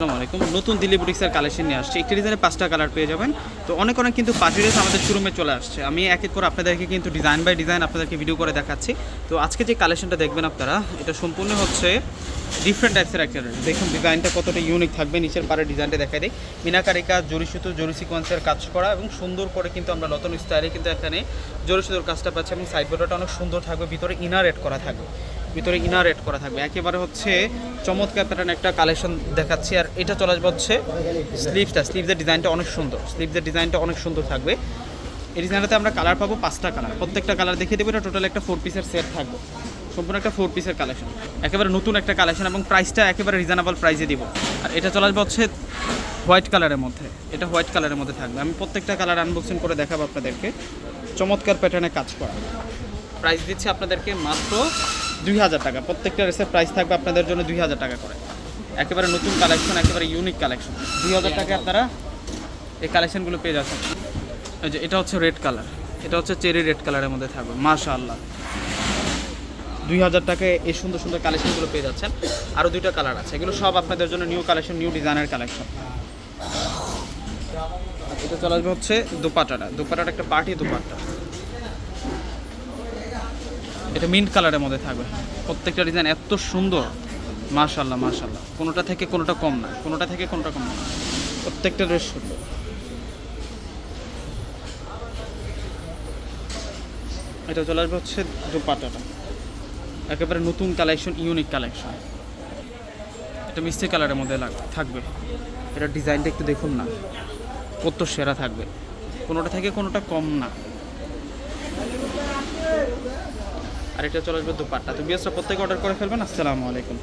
আসসালামু আলাইকুম। নতুন দিল্লি বুটিক্সের কালেকশন নিয়ে আসছে। একটি ডিজাইনে পাঁচটা কালার পেয়ে যাবেন। তো অনেক অনেক কিন্তু পার্টি ড্রেস আমাদের শোরুমে চলে আসছে। আমি এক এক করে আপনাদেরকে কিন্তু ডিজাইন বাই ডিজাইন আপনাদেরকে ভিডিও করে দেখাচ্ছি। তো আজকে যে কালেকশনটা দেখবেন আপনারা, এটা সম্পূর্ণ হচ্ছে ডিফারেন্ট টাইপসের একটা dress। দেখুন ডিজাইনটা কতটা ইউনিক থাকবে। নিচের পারে ডিজাইনটা দেখা দিই। মিনাকারি কাজ জরি সুতো, জরি সিকোয়েন্সের কাজ করা এবং সুন্দর করে কিন্তু আমরা নতুন স্টাইলে কিন্তু এখানে জরি সুতোর কাজটা পাচ্ছি এবং সাইড বর্ডারটা অনেক সুন্দর থাকবে, ভিতরে ইনার এড করা থাকবে। ভিতরে ইনার এড করা থাকবে। একেবারে হচ্ছে চমৎকার প্যাটার্ন একটা কালেকশন দেখাচ্ছি। আর এটা চলে আসবে হচ্ছে স্লিভসটা স্লিভসের ডিজাইনটা অনেক সুন্দর। স্লিভসের ডিজাইনটা অনেক সুন্দর থাকবে। এই ডিজাইনটাতে আমরা কালার পাবো পাঁচটা কালার প্রত্যেকটা কালার দেখিয়ে দেবো। এটা টোটাল একটা ফোর পিসের সেট থাকবে। সম্পূর্ণ একটা ফোর পিসের কালেকশন একেবারে নতুন একটা কালেকশন এবং প্রাইসটা একেবারে রিজনেবল প্রাইসে দিব। আর এটা চলে আসবে হচ্ছে হোয়াইট কালারের মধ্যে। এটা হোয়াইট কালারের মধ্যে থাকবে। আমি প্রত্যেকটা কালার আনবক্সিং করে দেখাবো আপনাদেরকে। চমৎকার প্যাটার্নে কাজ করা। প্রাইস দিচ্ছি আপনাদেরকে মাত্র দুই হাজার টাকা। প্রত্যেকটা ড্রেসের প্রাইস থাকবে আপনাদের জন্য দুই হাজার টাকা করে। একেবারে নতুন কালেকশন একেবারে ইউনিক কালেকশন দুই হাজার টাকায় আপনারা এই কালেকশনগুলো পেয়ে যাচ্ছেন। এই যে, এটা হচ্ছে রেড কালার এটা হচ্ছে চেরি রেড কালারের মধ্যে থাকবে মাশা আল্লাহ দুই হাজার টাকায় এই সুন্দর সুন্দর কালেকশনগুলো পেয়ে যাচ্ছেন। আরও দুইটা কালার আছে। এগুলো সব আপনাদের জন্য নিউ কালেকশন নিউ ডিজাইনের কালেকশন এটা চলে আসবে হচ্ছে দোপাটাটা। দোপাটাটা একটা পার্টি দোপাট্টা। এটা মিন্ট কালারের মধ্যে থাকবে। প্রত্যেকটা ডিজাইন এত সুন্দর। মাশাল্লাহ মাশাল্লাহ কোনোটা থেকে কোনোটা কম না। কোনোটা থেকে কোনোটা কম না। প্রত্যেকটা ড্রেস সুন্দর। এটা চলে আসবে হচ্ছে দোপাট্টাটা একেবারে নতুন কালেকশন ইউনিক কালেকশন এটা মিষ্টি কালারের মধ্যে থাকবে। এটা ডিজাইনটা একটু দেখুন না। কত সেরা থাকবে। কোনোটা থেকে কোনোটা কম না। আর এটা চলে আসবে দুপাট্টা। তো বিএসটা প্রত্যেকে অর্ডার করে ফেলবেন আসসালামু আলাইকুম।